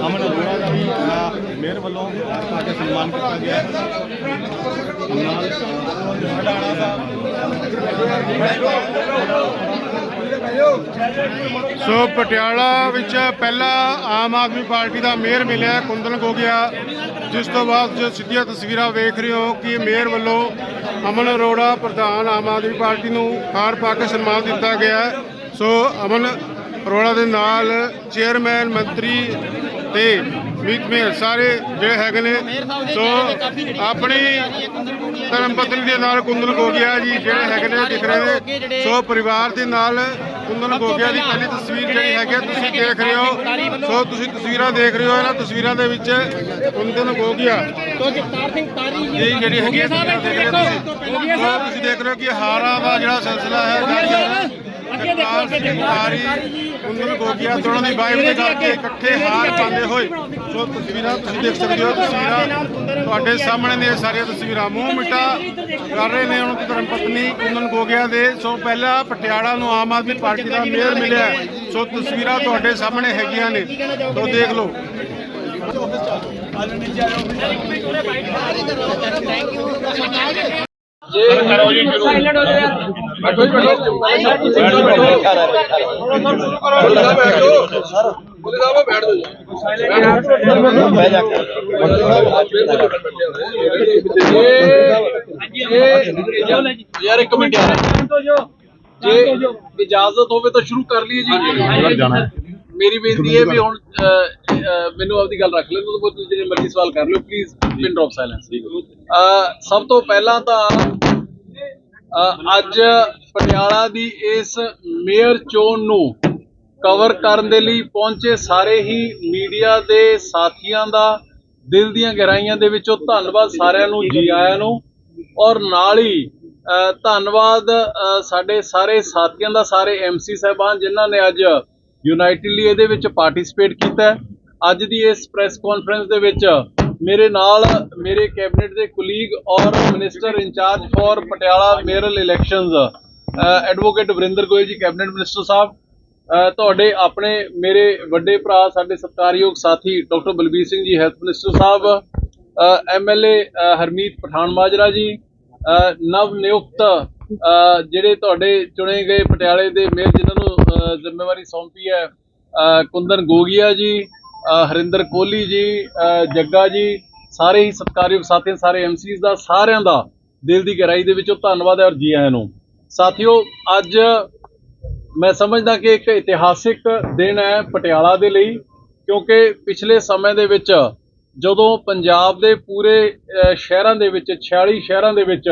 ਅਮਨ ਅਰੋੜਾ ਦਾ ਵੀ mayor ਵੱਲੋਂ ਆ ਸਨਮਾਨ ਕੀਤਾ ਗਿਆ ਨਾਲ ਹਟਾਣਾ ਸੋ ਪਟਿਆਲਾ ਵਿੱਚ ਪਹਿਲਾ ਆਮ ਆਦਮੀ ਪਾਰਟੀ ਦਾ ਮੇਅਰ ਮਿਲਿਆ ਹੈ, ਕੁੰਦਨ ਗੋਗਿਆ। ਜਿਸ ਤੋਂ ਬਾਅਦ ਜੋ ਸਿੱਧੀਆਂ ਤਸਵੀਰਾਂ ਵੇਖ ਰਹੇ ਹੋ ਕਿ ਮੇਅਰ ਵੱਲੋਂ ਅਮਨ ਅਰੋੜਾ ਪ੍ਰਧਾਨ ਆਮ ਆਦਮੀ ਪਾਰਟੀ ਨੂੰ ਹਾਰ ਪਾ ਕੇ ਸਨਮਾਨ ਦਿੱਤਾ ਗਿਆ ਸੋ ਅਮਨ ਅਰੋੜਾ ਦੇ ਨਾਲ ਚੇਅਰਮੈਨ ਮੰਤਰੀ ਤੇ ਮੀਤ ਮੇਅਰ ਸਾਰੇ ਜਿਹੜੇ ਹੈਗੇ ਨੇ ਸੋ ਆਪਣੀ ਧਰਮ ਪਤਨੀ ਦੇ ਨਾਲ ਕੁੰਦਨ ਗੋਗਿਆ ਜੀ ਜਿਹੜੇ ਹੈਗੇ ਨੇ ਦਿਖ ਰਹੇ ਨੇ। ਸੋ ਪਰਿਵਾਰ ਦੇ ਨਾਲ ਕੁੰਦਨ ਗੋਗਿਆ ਦੀ ਪਹਿਲੀ ਤਸਵੀਰ ਜਿਹੜੀ ਹੈਗੀ ਤੁਸੀਂ ਦੇਖ ਰਹੇ ਹੋ। ਸੋ ਤੁਸੀਂ ਤਸਵੀਰਾਂ ਦੇਖ ਰਹੇ ਹੋ ਇਹਨਾਂ ਤਸਵੀਰਾਂ ਦੇ ਵਿੱਚ ਕੁੰਦਨ ਗੋਗਿਆ। ਤੋਂ ਜਗਤਾਰ ਸਿੰਘ ਤਾਰੀ ਜੀ ਜਿਹੜੀ ਹੈਗੀ ਤੁਸੀਂ ਦੇਖ ਰਹੇ ਹੋ ਕਿ ਹਾਰਾਂ ਦਾ ਜਿਹੜਾ ਸਿਲਸਿਲਾ ਹੈ ਜਾਰੀ ਹੈ ਜਗਤਾਰ ਸਿੰਘ ਤਾਰੀ ਕੁੰਦਨ ਗੋਗਿਆ ਦੋਨਾਂ ਦੀ ਬਾਈਕ ਦੇ ਕਰਕੇ ਇਕੱਠੇ ਹਾਰ ਪਾਉਂਦੇ ਹੋਏ। ਸੋ ਤਸਵੀਰਾਂ ਤੁਸੀਂ ਦੇਖ ਸਕਦੇ ਹੋ ਤਸਵੀਰਾਂ ਤੁਹਾਡੇ ਸਾਹਮਣੇ ਨੇ ਸਾਰੀਆਂ ਤਸਵੀਰਾਂ। ਮੂੰਹ ਮਿੱਟਾ ਕਰ ਰਹੇ ਨੇ ਉਹਨਾਂ ਦੀ ਧਰਮ ਪਤਨੀ ਕੁੰਦਨ ਗੋਗਿਆ ਦੇ। ਸੋ ਪਹਿਲਾਂ ਪਟਿਆਲਾ ਨੂੰ ਆਮ ਆਦਮੀ ਪਾਰਟੀ ਦਾ ਮੇਅਰ ਮਿਲਿਆ। ਸੋ ਤਸਵੀਰਾਂ ਤੁਹਾਡੇ ਸਾਹਮਣੇ ਹੈਗੀਆਂ ਨੇ। ਸੋ ਦੇਖ ਲਓ। ਸਾਈਲੈਂਟ ਹੋ ਜਾਓ ਯਾਰ ਯਾਰ ਇੱਕ ਮਿੰਟ ਯਾਰ ਜੇ ਇਜਾਜ਼ਤ ਹੋਵੇ ਤਾਂ ਸ਼ੁਰੂ ਕਰ ਲਈਏ ਜੀ। ਮੇਰੀ ਬੇਨਤੀ ਹੈ ਵੀ ਹੁਣ ਮੈਨੂੰ ਆਪਦੀ ਗੱਲ ਰੱਖ ਲੈਣ ਤੋਂ ਬਾਅਦ ਤੁਸੀਂ ਜਿਹੜੇ ਮਰਜ਼ੀ ਸਵਾਲ ਕਰ ਲਿਓ ਪਲੀਜ਼ ਪਿਨ ਡ੍ਰੌਪ ਸਾਇਲੈਂਸ ਸਭ ਤੋਂ ਪਹਿਲਾਂ ਤਾਂ ਅੱਜ ਪਟਿਆਲਾ ਦੀ ਇਸ ਮੇਅਰ ਚੋਣ ਨੂੰ ਕਵਰ ਕਰਨ ਦੇ ਲਈ ਪਹੁੰਚੇ ਸਾਰੇ ਹੀ ਮੀਡੀਆ ਦੇ ਸਾਥੀਆਂ ਦਾ ਦਿਲ ਦੀਆਂ ਗਹਿਰਾਈਆਂ ਦੇ ਵਿੱਚੋਂ ਧੰਨਵਾਦ ਸਾਰਿਆਂ ਨੂੰ, ਜੀ ਆਇਆਂ ਨੂੰ। ਔਰ ਨਾਲ ਹੀ ਧੰਨਵਾਦ ਸਾਡੇ ਸਾਰੇ ਸਾਥੀਆਂ ਦਾ, ਸਾਰੇ ਐਮਸੀ ਸਾਹਿਬਾਨ ਜਿਨ੍ਹਾਂ ਨੇ ਅੱਜ ਯੂਨਾਈਟਿਡਲੀ ਇਹਦੇ ਵਿੱਚ ਪਾਰਟਿਸਿਪੇਟ ਕੀਤਾ। ਅੱਜ ਦੀ ਇਸ ਪ੍ਰੈਸ ਕਾਨਫਰੰਸ ਦੇ ਵਿੱਚ ਮੇਰੇ ਨਾਲ ਮੇਰੇ ਕੈਬਨਿਟ ਦੇ ਕੁਲੀਗ ਔਰ minister in charge for Patiala mayoral elections advocate Varinder Goyal ji cabinet minister ਸਾਹਿਬ ਤੁਹਾਡੇ ਆਪਣੇ ਮੇਰੇ ਵੱਡੇ ਭਰਾ, ਸਾਡੇ ਸਤਿਕਾਰਯੋਗ ਸਾਥੀ doctor Balbir Singh ji health minister sahib MLA Harmeet Pathan Majra ji ਨਵ ਨਿਯੁਕਤ ਜਿਹੜੇ ਤੁਹਾਡੇ ਚੁਣੇ ਗਏ ਪਟਿਆਲੇ ਦੇ ਮੇਅਰ ਜਿਨ੍ਹਾਂ ਨੂੰ ਜ਼ਿੰਮੇਵਾਰੀ ਸੌਂਪੀ ਹੈ ਕੁੰਦਨ ਗੋਗੀਆ ਜੀ ਹਰਿੰਦਰ ਕੋਹਲੀ ਜੀ ਜੱਗਾ ਜੀ, ਸਾਰੇ ਹੀ ਸਤਿਕਾਰਯੋਗ ਸਾਥੀਆਂ, ਸਾਰੇ ਐਮਸੀਜ਼ ਦਾ, ਸਾਰਿਆਂ ਦਾ ਦਿਲ ਦੀ ਗਹਿਰਾਈ ਦੇ ਵਿੱਚੋਂ ਧੰਨਵਾਦ ਹੈ ਔਰ ਜੀ ਆਇਆਂ ਨੂੰ। ਸਾਥੀਓ, ਅੱਜ ਮੈਂ ਸਮਝਦਾ ਕਿ ਇੱਕ ਇਤਿਹਾਸਿਕ ਦਿਨ ਹੈ ਪਟਿਆਲਾ ਦੇ ਲਈ, ਕਿਉਂਕਿ ਪਿਛਲੇ ਸਮੇਂ ਦੇ ਵਿੱਚ ਜਦੋਂ ਪੰਜਾਬ ਦੇ ਪੂਰੇ ਸ਼ਹਿਰਾਂ ਦੇ ਵਿੱਚ 46 ਸ਼ਹਿਰਾਂ ਦੇ ਵਿੱਚ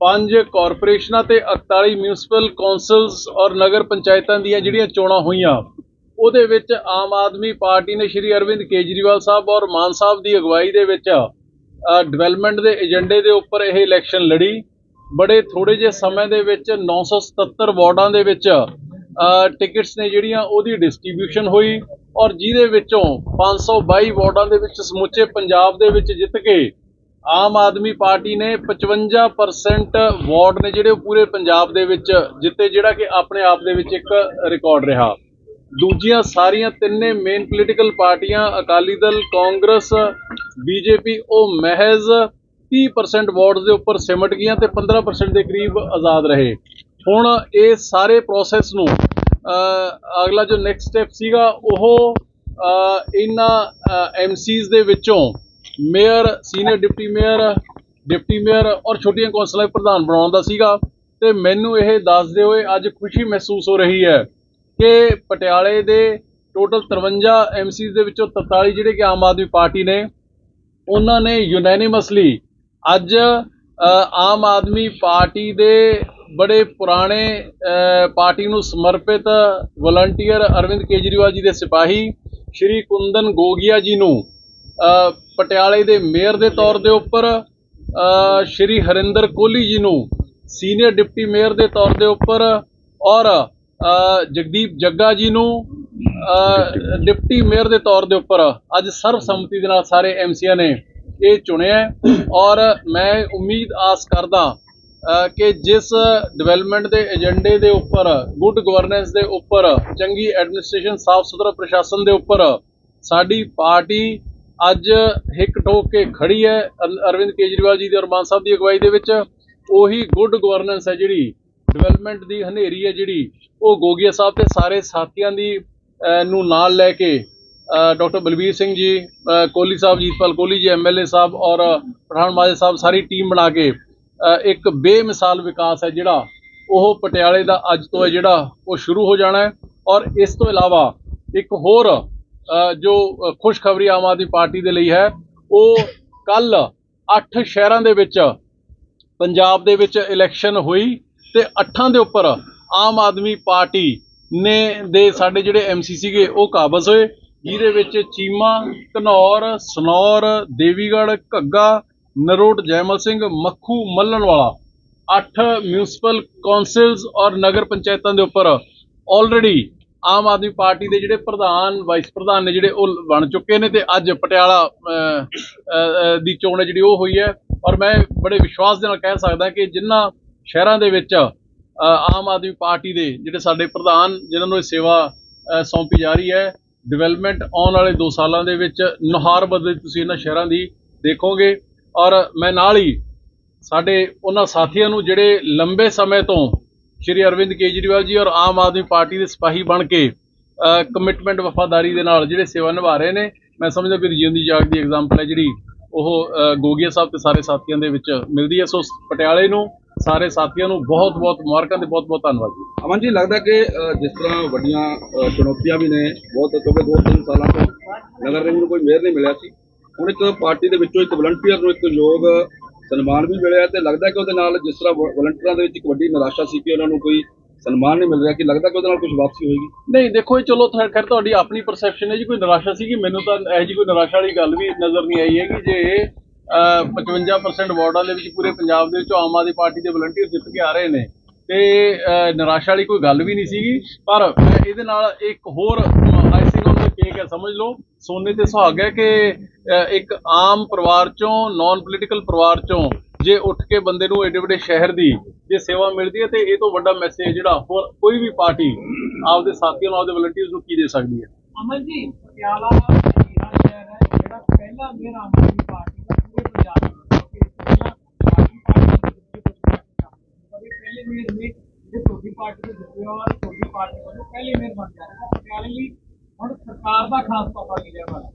ਪੰਜ ਕਾਰਪੋਰੇਸ਼ਨਾਂ ਤੇ 48 ਮਿਊਨਿਸਪਲ ਕੌਂਸਲਸ ਔਰ ਨਗਰ ਪੰਚਾਇਤਾਂ ਦੀਆਂ ਜਿਹੜੀਆਂ ਚੋਣਾਂ ਹੋਈਆਂ ਉਹਦੇ ਵਿੱਚ ਆਮ ਆਦਮੀ ਪਾਰਟੀ ਨੇ ਸ਼੍ਰੀ ਅਰਵਿੰਦ ਕੇਜਰੀਵਾਲ ਸਾਹਿਬ ਔਰ ਮਾਨ ਸਾਹਿਬ ਦੀ ਅਗਵਾਈ ਦੇ ਵਿੱਚ ਡਿਵੈਲਪਮੈਂਟ ਦੇ ਏਜੰਡੇ ਦੇ ਉੱਪਰ ਇਹ ਇਲੈਕਸ਼ਨ ਲੜੀ। ਬੜੇ ਥੋੜੇ ਜਿਹੇ ਸਮੇਂ ਦੇ ਵਿੱਚ 977 ਵਾਰਡਾਂ ਦੇ ਵਿੱਚ ਟਿਕਟਸ ਨੇ ਜਿਹੜੀਆਂ ਉਹਦੀ ਡਿਸਟ੍ਰੀਬਿਊਸ਼ਨ ਹੋਈ ਔਰ ਜਿਹਦੇ ਵਿੱਚੋਂ 522 ਵਾਰਡਾਂ ਦੇ ਵਿੱਚ ਸਮੁੱਚੇ ਪੰਜਾਬ ਦੇ ਵਿੱਚ ਜਿੱਤ ਕੇ ਆਮ ਆਦਮੀ ਪਾਰਟੀ ਨੇ 55% ਵਾਰਡ ਨੇ ਜਿਹੜੇ ਉਹ ਪੂਰੇ ਪੰਜਾਬ ਦੇ ਵਿੱਚ ਜਿੱਤੇ, ਜਿਹੜਾ ਕਿ ਆਪਣੇ ਆਪ ਦੇ ਵਿੱਚ ਇੱਕ ਰਿਕਾਰਡ ਰਿਹਾ। ਦੂਜੀਆਂ ਸਾਰੀਆਂ ਤਿੰਨੇ ਮੇਨ ਪੋਲੀਟੀਕਲ ਪਾਰਟੀਆਂ ਅਕਾਲੀ ਦਲ ਕਾਂਗਰਸ ਬੀਜੇਪੀ ਉਹ ਮਹਿਜ਼ 30% ਵੋਟਸ ਦੇ ਉੱਪਰ ਸਿਮਟ ਗਈਆਂ ਤੇ 15% ਦੇ ਕਰੀਬ ਆਜ਼ਾਦ ਰਹੇ। ਹੁਣ ਇਹ ਸਾਰੇ ਪ੍ਰੋਸੈਸ ਨੂੰ ਅਗਲਾ ਜੋ ਨੈਕਸਟ ਸਟੈਪ ਸੀਗਾ ਉਹ ਅਹ, ਇਹਨਾਂ ਐਮਸੀਜ਼ ਦੇ ਵਿੱਚੋਂ mayor senior deputy mayor deputy mayor ਔਰ ਛੋਟੀਆਂ ਕੌਂਸਲਾਂ ਦੇ ਪ੍ਰਧਾਨ ਬਣਾਉਣ ਦਾ ਸੀਗਾ। ਤੇ ਮੈਨੂੰ ਇਹ ਦੱਸਦੇ ਹੋਏ ਅੱਜ ਖੁਸ਼ੀ ਮਹਿਸੂਸ ਹੋ ਰਹੀ ਹੈ ਕਿ ਪਟਿਆਲੇ ਦੇ ਟੋਟਲ 53 ਐਮਸੀਜ਼ ਦੇ ਵਿੱਚੋਂ 43 ਜਿਹੜੇ ਕਿ ਆਮ ਆਦਮੀ ਪਾਰਟੀ ਨੇ, ਉਹਨਾਂ ਨੇ ਯੂਨੈਨਿਮਸਲੀ ਅੱਜ ਆਮ ਆਦਮੀ ਪਾਰਟੀ ਦੇ ਬੜੇ ਪੁਰਾਣੇ ਪਾਰਟੀ ਨੂੰ ਸਮਰਪਿਤ ਵਲੰਟੀਅਰ ਅਰਵਿੰਦ ਕੇਜਰੀਵਾਲ ਜੀ ਦੇ ਸਿਪਾਹੀ ਸ਼੍ਰੀ ਕੁੰਦਨ ਗੋਗੀਆ ਜੀ ਨੂੰ ਪਟਿਆਲੇ ਦੇ ਮੇਅਰ ਦੇ ਤੌਰ ਦੇ ਉੱਪਰ ਸ਼੍ਰੀ ਹਰਿੰਦਰ ਕੋਹਲੀ ਜੀ ਨੂੰ ਸੀਨੀਅਰ ਡਿਪਟੀ ਮੇਅਰ ਦੇ ਤੌਰ ਦੇ ਉੱਪਰ ਔਰ ਜਗਦੀਪ ਜੱਗਾ ਜੀ ਨੂੰ ਡਿਪਟੀ ਮੇਅਰ ਦੇ ਤੌਰ ਦੇ ਉੱਪਰ ਅੱਜ ਸਰਬਸੰਮਤੀ ਦੇ ਨਾਲ ਸਾਰੇ ਐਮਸੀਆਂ ਨੇ ਇਹ ਚੁਣਿਆ ਔਰ ਮੈਂ ਉਮੀਦ ਆਸ ਕਰਦਾ ਕਿ ਜਿਸ ਡਿਵੈਲਪਮੈਂਟ ਦੇ ਏਜੰਡੇ ਦੇ ਉੱਪਰ, ਗੁੱਡ ਗਵਰਨੈਂਸ ਦੇ ਉੱਪਰ, ਚੰਗੀ ਐਡਮਿਨਿਸਟ੍ਰੇਸ਼ਨ ਸਾਫ਼ ਸੁਥਰਾ ਪ੍ਰਸ਼ਾਸਨ ਦੇ ਉੱਪਰ ਸਾਡੀ ਪਾਰਟੀ ਅੱਜ ਹਿੱਕ ਠੋਕ ਕੇ ਖੜੀ ਹੈ ਅਰਵਿੰਦ ਕੇਜਰੀਵਾਲ ਜੀ ਦੇ ਔਰ ਮਾਨ ਸਾਹਿਬ ਦੀ ਅਗਵਾਈ ਦੇ ਵਿੱਚ। ਉਹੀ ਗੁੱਡ ਗਵਰਨੈਂਸ ਹੈ ਜਿਹੜੀ ਡਿਵੈਲਪਮੈਂਟ ਦੀ ਹਨੇਰੀ ਹੈ ਜਿਹੜੀ ਉਹ ਗੋਗੀਆ ਸਾਹਿਬ ਤੇ ਸਾਰੇ ਸਾਥੀਆਂ ਦੀ ਨੂੰ ਨਾਲ ਲੈ ਕੇ ਡਾਕਟਰ ਬਲਬੀਰ ਸਿੰਘ ਜੀ ਅਹ, ਕੋਹਲੀ ਸਾਹਿਬ ਜੀਤਪਾਲ ਕੋਹਲੀ ਜੀ ਐਮਐਲਏ ਸਾਹਿਬ ਔਰ ਪਠਾਨ ਮਾਜੇ ਸਾਹਿਬ ਸਾਰੀ ਟੀਮ ਬਣਾ ਕੇ ਇੱਕ ਬੇਮਿਸਾਲ ਵਿਕਾਸ ਹੈ ਜਿਹੜਾ ਉਹ ਪਟਿਆਲੇ ਦਾ ਅੱਜ ਤੋਂ ਹੈ ਜਿਹੜਾ ਉਹ ਸ਼ੁਰੂ ਹੋ ਜਾਣਾ ਹੈ ਔਰ ਇਸ ਤੋਂ ਇਲਾਵਾ ਇੱਕ ਹੋਰ ਜੋ ਖੁਸ਼ਖਬਰੀ ਆਮ ਆਦਮੀ ਪਾਰਟੀ ਦੇ ਲਈ ਹੈ ਉਹ ਕੱਲ 8 ਸ਼ਹਿਰਾਂ ਦੇ ਵਿੱਚ ਪੰਜਾਬ ਦੇ ਵਿੱਚ ਇਲੈਕਸ਼ਨ ਹੋਈ ਤੇ ਅੱਠਾਂ ਦੇ ਉੱਪਰ ਆਮ ਆਦਮੀ ਪਾਰਟੀ ਨੇ ਦੇ ਸਾਡੇ ਜਿਹੜੇ ਐਮਸੀ ਸੀਗੇ, ਉਹ ਕਾਬਜ਼ ਹੋਏ। ਜਿਹਦੇ ਵਿੱਚ ਚੀਮਾ, ਘਨੌਰ, ਸਨੌਰ, ਦੇਵੀਗੜ੍ਹ, ਘੱਗਾ, ਨਰੋਟ, ਜੈਮਲ ਸਿੰਘ, ਮੱਖੂ ਮੱਲਣ ਵਾਲਾ ਅੱਠ ਮਿਊਨਿਸਪਲ ਕੌਂਸਲਸ ਔਰ ਨਗਰ ਪੰਚਾਇਤਾਂ ਦੇ ਉੱਪਰ ਆਲਰੇਡੀ ਆਮ ਆਦਮੀ ਪਾਰਟੀ ਦੇ ਜਿਹੜੇ ਪ੍ਰਧਾਨ ਵਾਈਸ ਪ੍ਰਧਾਨ ਨੇ ਜਿਹੜੇ ਉਹ ਬਣ ਚੁੱਕੇ ਨੇ ਤੇ ਅੱਜ ਪਟਿਆਲਾ ਦੀ ਚੋਣ ਹੈ ਜਿਹੜੀ ਉਹ ਹੋਈ ਹੈ। ਔਰ ਮੈਂ ਬੜੇ ਵਿਸ਼ਵਾਸ ਦੇ ਨਾਲ ਕਹਿ ਸਕਦਾ ਕਿ ਜਿਨ੍ਹਾਂ ਸ਼ਹਿਰਾਂ ਦੇ ਵਿੱਚ ਆਮ ਆਦਮੀ ਪਾਰਟੀ ਦੇ ਜਿਹੜੇ ਸਾਡੇ ਪ੍ਰਧਾਨ ਜਿਨ੍ਹਾਂ ਨੂੰ ਇਹ ਸੇਵਾ ਸੌਂਪੀ ਜਾ ਰਹੀ ਹੈ ਡਿਵੈਲਪਮੈਂਟ ਆਉਣ ਵਾਲੇ 2 ਸਾਲਾਂ ਦੇ ਵਿੱਚ ਨੁਹਾਰ ਬਦਲੀ ਤੁਸੀਂ ਇਹਨਾਂ ਸ਼ਹਿਰਾਂ ਦੀ ਦੇਖੋਗੇ। ਔਰ ਮੈਂ ਨਾਲ ਹੀ ਸਾਡੇ ਉਹਨਾਂ ਸਾਥੀਆਂ ਨੂੰ ਜਿਹੜੇ ਲੰਬੇ ਸਮੇਂ ਤੋਂ ਸ਼੍ਰੀ ਅਰਵਿੰਦ ਕੇਜਰੀਵਾਲ ਜੀ ਔਰ ਆਮ ਆਦਮੀ ਪਾਰਟੀ ਦੇ ਸਿਪਾਹੀ ਬਣ ਕੇ ਕਮਿਟਮੈਂਟ ਵਫਾਦਾਰੀ ਦੇ ਨਾਲ ਜਿਹੜੇ ਸੇਵਾ ਨਿਭਾ ਰਹੇ ਨੇ ਮੈਂ ਸਮਝਦਾ ਕਿ ਦੀ ਜਾਗ ਦੀ ਐਗਜ਼ਾਮਪਲ ਹੈ ਜਿਹੜੀ ਉਹ ਅ, ਗੋਗੀਆ ਸਾਹਿਬ ਤੇ ਸਾਰੇ ਸਾਥੀਆਂ ਦੇ ਵਿੱਚ ਮਿਲਦੀ ਹੈ। ਸੋ ਪਟਿਆਲੇ ਨੂੰ ਸਾਰੇ ਸਾਥੀਆਂ ਨੂੰ ਬਹੁਤ ਬਹੁਤ ਮੁਬਾਰਕਾਂ ਤੇ ਬਹੁਤ ਬਹੁਤ ਧੰਨਵਾਦ ਜੀ। ਅਮਨ ਜੀ ਲੱਗਦਾ ਕਿ ਜਿਸ ਤਰ੍ਹਾਂ ਵੱਡੀਆਂ ਚੁਣੌਤੀਆਂ ਵੀ ਨੇ ਬਹੁਤ ਕਿਉਂਕਿ ਦੋ ਤਿੰਨ ਸਾਲਾਂ ਤੋਂ ਨਗਰ ਨਿਗਮ ਨੂੰ ਕੋਈ ਮੇਅਰ ਨਹੀਂ ਮਿਲਿਆ ਸੀ। ਹੁਣ ਇੱਕ ਪਾਰਟੀ ਦੇ ਵਿੱਚੋਂ ਇੱਕ ਵਲੰਟੀਅਰ ਨੂੰ ਇੱਕ ਯੋਗ ਸਨਮਾਨ ਵੀ ਮਿਲਿਆ ਤੇ ਲੱਗਦਾ ਕਿ ਉਹਦੇ ਨਾਲ ਜਿਸ ਤਰ੍ਹਾਂ ਵਲੰਟੀਅਰਾਂ ਦੇ ਵਿੱਚ ਇੱਕ ਵੱਡੀ ਨਿਰਾਸ਼ਾ ਸੀ ਕਿ ਉਹਨਾਂ ਨੂੰ ਕੋਈ ਸਨਮਾਨ ਨਹੀਂ ਮਿਲ ਰਿਹਾ ਕਿ ਲੱਗਦਾ ਕਿ ਉਹਦੇ ਨਾਲ ਕੁਝ ਵਾਪਸੀ ਹੋਏਗੀ? ਨਹੀਂ ਦੇਖੋ ਇਹ ਚਲੋ ਖੈਰ ਤੁਹਾਡੀ ਆਪਣੀ ਪਰਸੈਪਸ਼ਨ ਹੈ ਜੀ ਕੋਈ ਨਿਰਾਸ਼ਾ ਸੀ ਕਿ ਮੈਨੂੰ ਤਾਂ ਇਹੋ ਜਿਹੀ ਕੋਈ ਨਿਰਾਸ਼ਾ ਵਾਲੀ ਗੱਲ ਵੀ ਨਜ਼ਰ ਨਹੀਂ ਆਈ ਹੈਗੀ ਜੇ 55% ਵਾਰਡਾਂ ਦੇ ਵਿੱਚ ਪੂਰੇ ਪੰਜਾਬ ਦੇ ਵਿੱਚ ਆਮ ਆਦਮੀ ਪਾਰਟੀ ਦੇ ਵਲੰਟੀਅਰ ਜਿੱਤ ਕੇ ਆ ਰਹੇ ਨੇ। ਤੇ ਨਿਰਾਸ਼ਾ ਵਾਲੀ ਕੋਈ ਗੱਲ ਵੀ ਨਹੀਂ ਸੀਗੀ, ਪਰ ਇਹਦੇ ਨਾਲ ਇੱਕ ਹੋਰ ਆਈਸਿੰਗ ਔਨ ਦ ਕੇਕ ਹੈ, ਸਮਝ ਲਓ। ਸੋਨੇ ਤੇ ਸੁਹਾਗ ਹੈ ਕਿ ਇੱਕ ਆਮ ਪਰਿਵਾਰ ਚੋਂ ਨਾਨ ਪੋਲੀਟੀਕਲ ਪਰਿਵਾਰ ਚੋਂ ਜੇ ਉੱਠ ਕੇ ਬੰਦੇ ਨੂੰ ਏਡੇ ਵੱਡੇ ਸ਼ਹਿਰ ਦੀ ਜੇ ਸੇਵਾ ਮਿਲਦੀ ਹੈ ਤੇ ਇਹ ਤੋਂ ਵੱਡਾ ਮੈਸੇਜ ਜਿਹੜਾ ਹੋਰ ਕੋਈ ਵੀ ਪਾਰਟੀ ਆਪਦੇ ਸਾਥੀਆਂ ਨੂੰ, ਆਪਦੇ ਵਲੰਟੀਅਰਸ ਨੂੰ ਕੀ ਦੇ ਸਕਦੀ ਹੈ? ਅਮਨ ਜੀ, ਪਟਿਆਲਾ ਦਾ ਸ਼ਹਿਰ ਹੈ, ਜਿਹੜਾ ਪਹਿਲਾ ਮੇਰ ਆਮ ਆਦਮੀ ਪਾਰਟੀ ਪਰ ਇਹ ਪਹਿਲੇ ਤੁਹਾਡੀ ਪਾਰਟੀ ਦੇ ਜਿੱਤੇ ਔਰ ਤੁਹਾਡੀ ਪਾਰਟੀ ਵੱਲੋਂ ਪਹਿਲੇ ਮੇਰ ਬਣ ਜਾ ਰਿਹਾ ਪਟਿਆਲੇ ਲਈ ਹੁਣ ਸਰਕਾਰ ਦਾ ਖਾਸ ਤੋਹਫਾ ਮਿਲਿਆ ਵਾਲਾ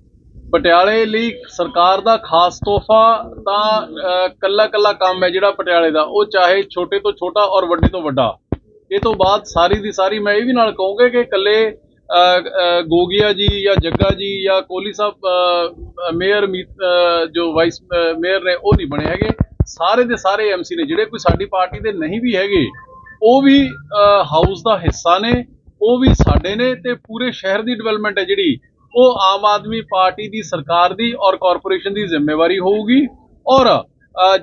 ਪਟਿਆਲੇ ਲਈ ਸਰਕਾਰ ਦਾ ਖਾਸ ਤੋਹਫਾ ਤਾਂ ਕੱਲਾ ਕੱਲਾ ਕੰਮ ਹੈ ਜਿਹੜਾ ਪਟਿਆਲੇ ਦਾ। ਉਹ ਚਾਹੇ ਛੋਟੇ ਤੋਂ ਛੋਟਾ ਔਰ ਵੱਡੇ ਤੋਂ ਵੱਡਾ। ਇਹ ਤੋਂ ਬਾਅਦ ਸਾਰੀ ਦੀ ਸਾਰੀ ਮੈਂ ਇਹ ਵੀ ਨਾਲ ਕਹੂੰਗਾ ਕਿ ਇਕੱਲੇ ਗੋਗਿਆ ਜੀ ਜਾਂ ਜੱਗਾ ਜੀ ਜਾਂ ਕੋਹਲੀ ਸਾਹਿਬ ਮੇਅਰ ਜੋ ਵਾਈਸ ਮੇਅਰ ਨੇ, ਉਹ ਨਹੀਂ ਬਣੇ ਹੈਗੇ। ਸਾਰੇ ਦੇ ਸਾਰੇ ਐਮਸੀ ਨੇ, ਜਿਹੜੇ ਕੋਈ ਸਾਡੀ ਪਾਰਟੀ ਦੇ ਨਹੀਂ ਵੀ ਹੈਗੇ, ਉਹ ਵੀ ਹਾਊਸ ਦਾ ਹਿੱਸਾ ਨੇ, ਉਹ ਵੀ ਸਾਡੇ ਨੇ ਤੇ ਪੂਰੇ ਸ਼ਹਿਰ ਦੀ ਡਿਵੈਲਪਮੈਂਟ ਹੈ ਜਿਹੜੀ, ਉਹ ਆਮ ਆਦਮੀ ਪਾਰਟੀ ਦੀ ਸਰਕਾਰ ਦੀ ਔਰ ਕਾਰਪੋਰੇਸ਼ਨ ਦੀ ਜ਼ਿੰਮੇਵਾਰੀ ਹੋਊਗੀ ਔਰ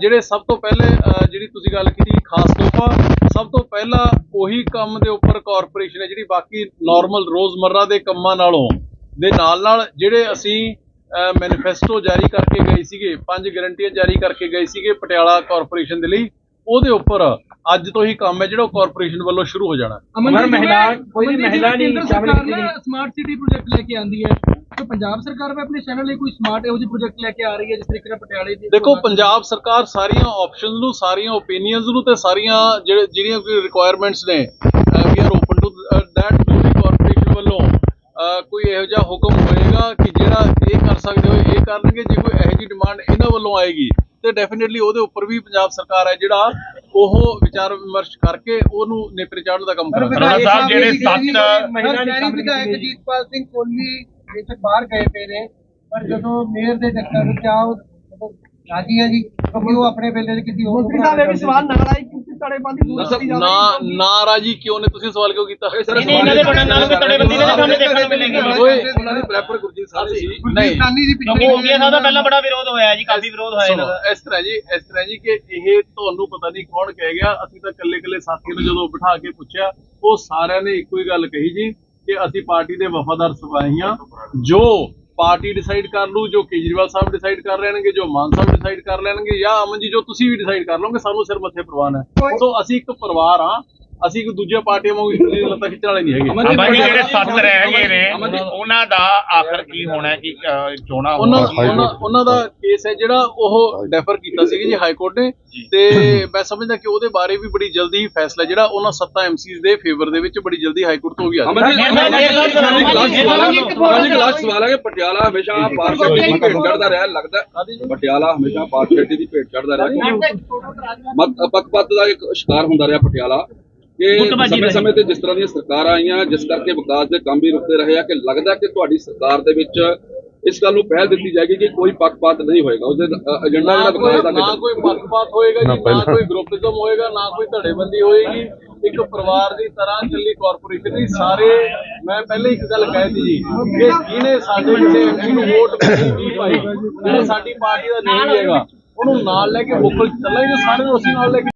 ਜਿਹੜੇ ਸਭ ਤੋਂ ਪਹਿਲੇ ਜਿਹੜੀ ਤੁਸੀਂ ਗੱਲ ਕੀਤੀ ਖਾਸ ਤੋਹਫਾ ਸਭ ਤੋਂ ਪਹਿਲਾਂ ਉਹੀ ਕੰਮ ਦੇ ਉੱਪਰ ਕਾਰਪੋਰੇਸ਼ਨ ਹੈ ਜਿਹੜੀ ਬਾਕੀ ਨਾਰਮਲ ਰੋਜ਼ਮਰਰਾ ਦੇ ਕੰਮਾਂ ਨਾਲੋਂ, ਦੇ ਨਾਲ ਨਾਲ ਜਿਹੜੇ ਅਸੀਂ ਮੈਨੀਫੈਸਟੋ ਜਾਰੀ ਕਰਕੇ ਗਏ ਸੀਗੇ ਪੰਜ ਗਰੰਟੀਆਂ ਜਾਰੀ ਕਰਕੇ ਗਏ ਸੀਗੇ ਪਟਿਆਲਾ ਕਾਰਪੋਰੇਸ਼ਨ ਦੇ ਲਈ। ਉਹਦੇ ਉੱਪਰ ਅੱਜ ਤੋਂ ਹੀ ਕੰਮ ਹੈ ਜਿਹੜਾ ਕਾਰਪੋਰੇਸ਼ਨ ਵੱਲੋਂ ਸ਼ੁਰੂ ਹੋ ਜਾਣਾ। ਮਹਿਲਾ ਕੋਈ ਮਹਿਲਾ ਨਹੀਂ ਸਰਕਾਰ ਨੇ ਸਮਾਰਟ ਸਿਟੀ ਪ੍ਰੋਜੈਕਟ ਲੈ ਕੇ ਆਂਦੀ ਹੈ। ਤੇ ਪੰਜਾਬ ਸਰਕਾਰ ਵੀ ਆਪਣੇ ਸ਼ਹਿਰਾਂ ਲਈ ਕੋਈ ਸਮਾਰਟ ਇਹੋ ਜਿਹੇ ਪ੍ਰੋਜੈਕਟ ਲੈ ਕੇ ਆ ਰਹੀ ਹੈ ਜਿਸ ਤਰੀਕੇ ਨਾਲ ਪਟਿਆਲੇ ਦੀ ਦੇਖੋ ਪੰਜਾਬ ਸਰਕਾਰ ਸਾਰੀਆਂ ਆਪਸ਼ਨਸ ਨੂੰ ਸਾਰੀਆਂ ਓਪੀਨੀਅਨਸ ਨੂੰ ਤੇ ਸਾਰੀਆਂ ਜਿਹੜੇ ਜਿਹੜੀਆਂ ਕੋਈ ਰਿਕੁਆਇਰਮੈਂਟਸ ਨੇ we are open to that ਜਿਹੜੀ ਕਾਰਪੋਰੇਸ਼ਨ ਵੱਲੋਂ ਅਹ, ਕੋਈ ਇਹੋ ਜਿਹਾ ਹੁਕਮ ਹੋਏਗਾ ਕਿ ਜਿਹੜਾ ਇਹ ਕਰ ਸਕਦੇ ਹੋ ਇਹ ਕਰਨਗੇ ਜੇ ਕੋਈ ਇਹੋ ਜਿਹੀ ਡਿਮਾਂਡ ਇਹਨਾਂ ਵੱਲੋਂ ਆਏਗੀ ਤੇ ਡੈਫੀਨਿਟਲੀ ਉਹਦੇ ਉੱਪਰ ਵੀ ਪੰਜਾਬ ਸਰਕਾਰ ਹੈ ਜਿਹੜਾ ਉਹ ਵਿਚਾਰ ਵਿਮਰਸ਼ ਕਰਕੇ ਉਹਨੂੰ ਨੇਪਰੇ ਚਾੜਨ ਦਾ ਕੰਮ ਕਰਾਂਗੇ ਵਿਧਾਇਕ ਸਾਹਿਬ ਜਿਹੜੇ ਸੱਤ ਮਹਿਲਾ ਸ਼ਾਮਿਲ ਵਿਧਾਇਕ। ਜੀਤਪਾਲ ਸਿੰਘ ਕੋਹਲੀ ਇੱਥੇ ਬਾਹਰ ਗਏ ਪਏ ਨੇ ਪਰ ਜਦੋਂ ਮੇਅਰ ਦੇ ਚੱਕਰ ਵਿੱਚ ਆਓ ਰਾਜੀ ਹੈ ਜੀ ਕਿਉਂਕਿ ਉਹ ਆਪਣੇ ਵੇਲੇ ਦੇ ਕਿਸੇ ਹੋਰ ਮੰਤਰੀ ਵੀ ਸਵਾਲ ਨਾਲ ਆਈ ਕਿ ਤੜੇਬੰਦੀ ਦੂਰ ਸਰ ਕੀਤੀ ਜਾਵੇ ਨਾ ਨਾਰਾਜੀ ਕਿਉਂ ਨੇ? ਤੁਸੀਂ ਸਵਾਲ ਕਿਉਂ ਕੀਤਾ? ਨਹੀਂ, ਨਹੀਂ, ਇਹਨਾਂ ਦੇ ਬਣਨ ਨਾਲੋਂ ਵੀ ਤੜੇਬੰਦੀ ਦੇ ਸਾਨੂੰ ਦੇਖਣ ਨੂੰ ਮਿਲੇਗੀ। ਉਹਨਾਂ ਦੀ ਪ੍ਰੈਫਰ ਗੁਰਜੀਤ ਸਾਰੇ ਸੀ। ਨਹੀਂ। ਕਿਸਾਨੀ ਦੀ ਕਿਉਂਕਿ ਹੋਗੀਆ ਸਾਹਿਬ ਦਾ ਪਹਿਲਾਂ ਬੜਾ ਵਿਰੋਧ ਹੋਇਆ ਜੀ ਕਾਫੀ ਵਿਰੋਧ ਹੋਇਆ ਇਹਨਾਂ ਦਾ। ਸੁਣੋ, ਇਸ ਤਰ੍ਹਾਂ ਜੀ ਇਸ ਤਰ੍ਹਾਂ ਜੀ ਕਿ ਇਹ ਤੁਹਾਨੂੰ ਪਤਾ ਨਹੀਂ ਕੌਣ ਕਹਿ ਗਿਆ। ਅਸੀਂ ਤਾਂ ਇਕੱਲੇ ਇਕੱਲੇ ਸਾਥੀਆਂ ਨੂੰ ਜਦੋਂ ਬਿਠਾ ਕੇ ਪੁੱਛਿਆ ਉਹ ਸਾਰਿਆਂ ਨੇ ਇੱਕੋ ਹੀ ਗੱਲ ਕਹੀ ਜੀ ਕਿ ਅਸੀਂ ਪਾਰਟੀ ਦੇ ਵਫਾਦਾਰ ਸਿਪਾਹੀ ਹਾਂ ਜੋ ਪਾਰਟੀ ਡਿਸਾਈਡ ਕਰ ਲੂ ਜੋ ਕੇਜਰੀਵਾਲ ਸਾਹਿਬ ਡਿਸਾਈਡ ਕਰ ਲੈਣਗੇ ਜੋ ਮਾਨ ਸਾਹਿਬ ਡਿਸਾਈਡ ਕਰ ਲੈਣਗੇ ਜਾਂ ਅਮਨ ਜੀ ਜੋ ਤੁਸੀਂ ਵੀ ਡਿਸਾਈਡ ਕਰ ਲਓਗੇ ਸਾਨੂੰ ਸਿਰ ਮੱਥੇ ਪ੍ਰਵਾਨ ਹੈ। ਸੋ ਅਸੀਂ ਇੱਕ ਪਰਿਵਾਰ ਆ ਅਸੀਂ ਇੱਕ ਦੂਜੇ ਪਾਰਟੀਆਂ ਵਾਂਗੂ ਇੱਕ ਦੂਜੇ ਦੀ ਲੱਤਾਂ ਖਿੱਚਣ ਵਾਲੇ ਨਹੀਂ ਹੈਗੇ ਬਾਬਾ ਜੀ ਜਿਹੜੇ ਸੱਤ ਰਹਿ ਗਏ ਅਮਨ ਨੇ ਉਹਨਾਂ ਦਾ ਆਖਰ ਕੀ ਹੋਣਾ ਹੈ ਕਿ ਅਹ, ਚੋਣਾਂ ਉਹਨਾਂ ਹੋਣਗੀਆਂ? ਉਹਨਾਂ ਉਹਨਾਂ ਦਾ ਕੇਸ ਹੈ ਜਿਹੜਾ ਉਹ ਡੈਫਰ ਕੀਤਾ ਸੀ ਜੀ ਹਾਈ ਕੋਰਟ ਨੇ ਤੇ ਮੈਂ ਸਮਝਦਾ ਕਿ ਉਹਦੇ ਬਾਰੇ ਵੀ ਬੜੀ ਜਲਦੀ ਹੀ ਫੈਸਲਾ ਜਿਹੜਾ ਉਹਨਾਂ ਸੱਤਾ ਐਮਸੀਜ਼ ਦੇ ਫੇਵਰ ਦੇ ਵਿੱਚ ਬੜੀ ਜਲਦੀ ਹਾਈ ਕੋਰਟ ਤੋਂ ਵੀ ਆ ਜਾਏਗਾ। ਅਮਨ ਜੀ ਅਮਨ ਜੀ ਇੱਕ ਲਾਸਟ ਸਵਾਲ ਹੈ ਅਮਨ ਕਿ ਪਟਿਆਲਾ ਹਮੇਸ਼ਾ ਪਾਰਟੀ ਦੀ ਭੇਟ ਚੜਦਾ ਰਿਹਾ ਲੱਗਦਾ ਹੈ। ਪਟਿਆਲਾ ਹਮੇਸ਼ਾ ਪਾਰਟੀ ਦੀ ਭੇਟ ਚੜਦਾ ਰਿਹਾ ਮਤ ਪੱਖਪਾਤ ਦਾ ਇੱਕ ਸ਼ਿਕਾਰ ਹੁੰਦਾ ਰਿਹਾ ਪਟਿਆਲਾ ਕਿ ਸਮੇਂ-ਸਮੇਂ ਤੇ ਜਿਸ ਤਰ੍ਹਾਂ ਦੀਆਂ ਸਰਕਾਰਾਂ ਆਈਆਂ ਜਿਸ ਕਰਕੇ ਵਿਕਾਸ ਦੇ ਕੰਮ ਵੀ ਰੁਕਦੇ ਰਹੇ ਆ ਕਿ ਲੱਗਦਾ ਕਿ ਤੁਹਾਡੀ ਸਰਕਾਰ ਦੇ ਵਿੱਚ ਇਸ ਗੱਲ ਨੂੰ ਪਹਿਲ ਦਿੱਤੀ ਜਾਏਗੀ ਕਿ ਕੋਈ ਪੱਖਪਾਤ ਨਹੀਂ ਹੋਏਗਾ। ਉਹਦੇ ਏਜੰਡਾ ਨਾ ਜਿਹੜਾ ਕੋਈ ਵਿਕਾਸ ਦਾ ਨਾ ਕੋਈ ਪੱਖਪਾਤ ਹੋਏਗਾ ਜੀ ਨਾ ਕੋਈ ਗਰੁੱਪਿਜ਼ਮ ਹੋਏਗਾ ਨਾ ਕੋਈ ਧੜੇਬੰਦੀ ਹੋਏਗੀ। ਇੱਕ ਪਰਿਵਾਰ ਦੀ ਤਰ੍ਹਾਂ ਚੱਲੀ ਕਾਰਪੋਰੇਸ਼ਨ ਦੀ ਸਾਰੇ ਮੈਂ ਪਹਿਲੇ ਇੱਕ ਗੱਲ ਕਹਿਤੀ ਜੀ ਕਿ ਜਿਹਨੇ ਸਾਡੇ ਕਿਸੇ ਐਮਸੀ ਨੂੰ ਵੋਟ ਨਹੀਂ ਪਾਈ ਜਿਹੜਾ ਸਾਡੀ ਪਾਰਟੀ ਦਾ ਨਹੀਂ ਹੈਗਾ ਉਹਨੂੰ ਨਾਲ ਲੈ ਕੇ ਵੋਕਲ ਚੱਲਾਂਗੇ ਸਾਰੇ ਨੂੰ ਅਸੀਂ ਨਾਲ ਲੈ ਕੇ